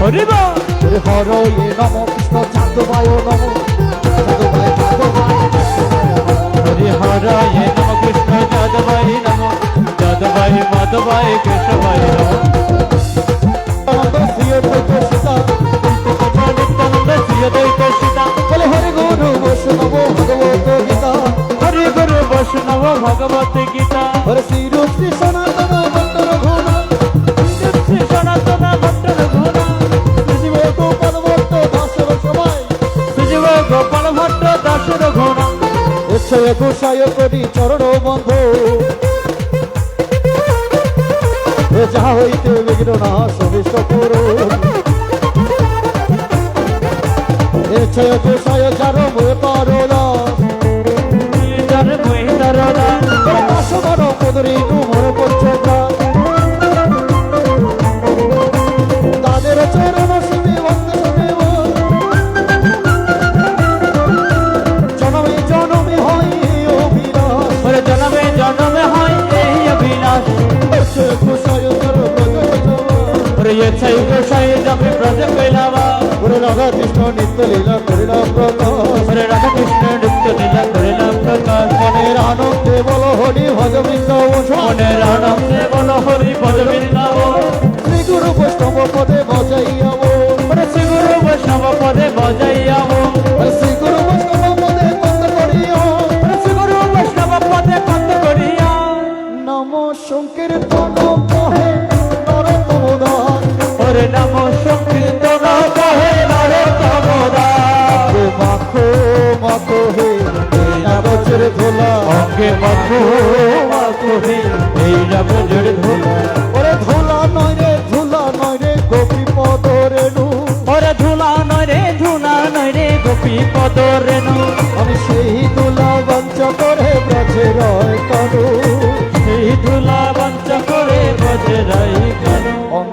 হরিব হরে হর এ নম কৃষ্ণ চাঁদবায় নম। চাঁদবায় চাঁদবায় হরি হরায় নম কৃষ্ণ যাদবাই নম। যাদবাই মাধবাই কেশবাই নম। উৎসবে গোসায় করি চরণ বন্ধ। যা হইতে বিঘ্ন না সবিষ্ট পুরো এ গোসায় চার ময় পারো দাস ওরে ইচ্ছাই গোসাই যাবে ব্রজ কৈলাবা। ওরে রাধা কৃষ্ণ নিত্য লীলা করিলাম প্রকাশ। ওরে রাধা কৃষ্ণ নৃত্য লীলা করিলাম প্রকাশ। মনের আনন্দে বল হরি ভজ বৃন্দাবন মনের নাম সংকীর্তন কহে নরোত্তম দাস হে মাখো মাখো হে না বছর ধোলা। অঙ্গে মাখো মাখো হে এই রাম জড় ধোলা। ওরে ধোলা নয় রে ধুলা নয় রে গোপী পদ রেণু ওরে ধুলা নয় রে ধুলা নয় রে গোপী পদ রেণু আমি সেই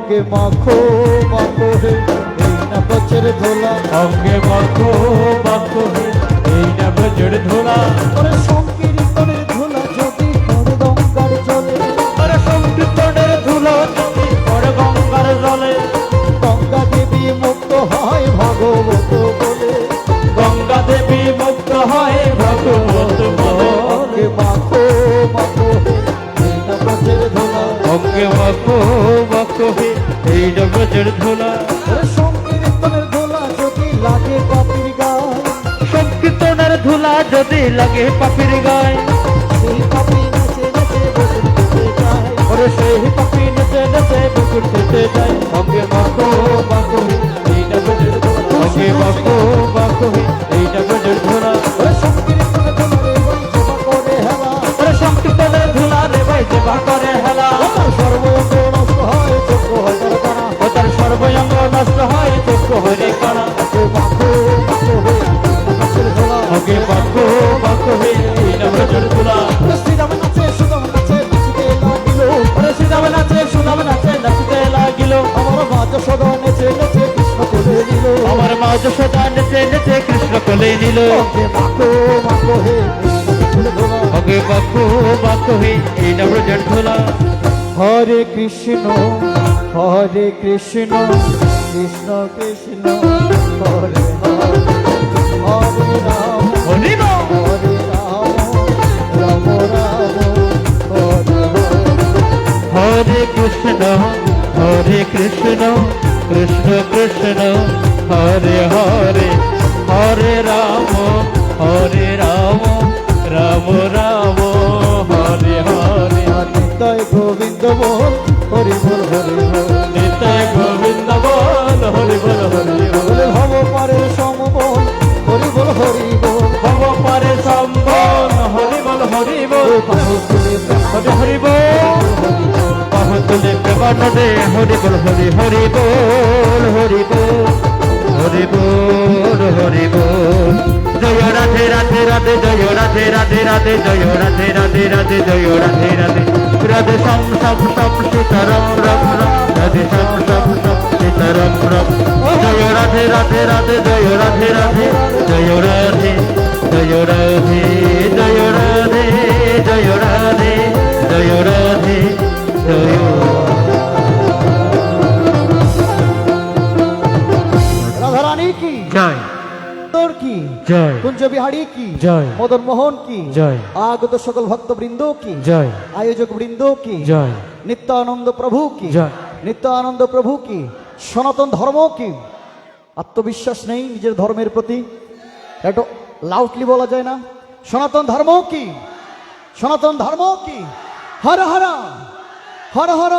অঙ্গে মাখো মাখো হে এই না বছর ধোলা। অঙ্গে মাখো মাখো হে এই রাম জড় ধোলা। ওরে সংকীর্তনের ধুলা যদি কোন গঙ্গার জলে। ওরে সংকীর্তনের ধুলো যদি পড়ে গঙ্গার জলে। গঙ্গা দেবী মুক্ত হয় ভাগবত বলে। গঙ্গা দেবী মুক্ত হয় ভগবত বলে। অঙ্গে মাখো মাখো হে এই না বছর ধোলা। অঙ্গে মাখো রাম জড় ধোলা সংকীর্তনের ধুলা যদি লাগে পাপির গায় সংকীর্তনের ধুলা যদি লাগে পাপির গায় সেই পাপি নেচে নেচে বসে যায়। ওরে সেই পাপি নেচে নেচে বুকুর আমার মা যশোদা নেচে নেচে কৃষ্ণ কোলে নিল। অগে বাকু বাকু হে এই নবজন ধুলা। হরে কৃষ্ণ হরে কৃষ্ণ কৃষ্ণ কৃষ্ণ হরে হরে। হরে রাম। কৃষ্ণ কৃষ্ণ হরে হরে হরে রাম হরে রাম রাম রাম হরে হরে। নিতাই গোবিন্দ বল হরি বল হরি বল। নিতাই গোবিন্দ বল হরি বল হরি বল। ভব পারে সমবল হরি বল হরি বল। ভব পারে সম্বল হরি বল হরি বল। হরি হরি বল। তুলে প্রেমানন্দে হরি বল, হরি হরি বল হরি বল হরি বল হরি বল। জয় রাধে রাধে রাধে, জয় রাধে রাধে রাধে, জয় রাধে রাধে রাধে, জয় রাধে রাধে। রাধে সম সম সম সীতারাম, রাম রাম। রাধে সম সম সম সীতারাম, রাম। জয় রাধে রাধে রাধে, জয় রাধে রাধে। জয় রাধে জয় রাধে জয় রাধে। জয়। কুঞ্জ বিহারী কি? জয়। মদন মোহন কি? জয়। আগত সকল ভক্তবৃন্দ কি? জয়। আয়োজক বৃন্দ কি? জয়। নিত্যানন্দ প্রভু কি? জয়। নিত্যানন্দ প্রভু কি? সনাতন ধর্ম কি? আত্মবিশ্বাস নেই নিজের ধর্মের প্রতি। একটু লাউডলি বলা যায় না। সনাতন ধর্ম কি? সনাতন ধর্ম কি? হর হর হর হর।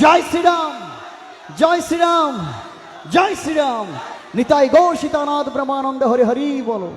জয় শ্রীরাম জয় শ্রীরাম জয় শ্রীরাম। নিতাই গৌর সীতানাথ ব্রহ্মানন্দ হরি হরি বলো।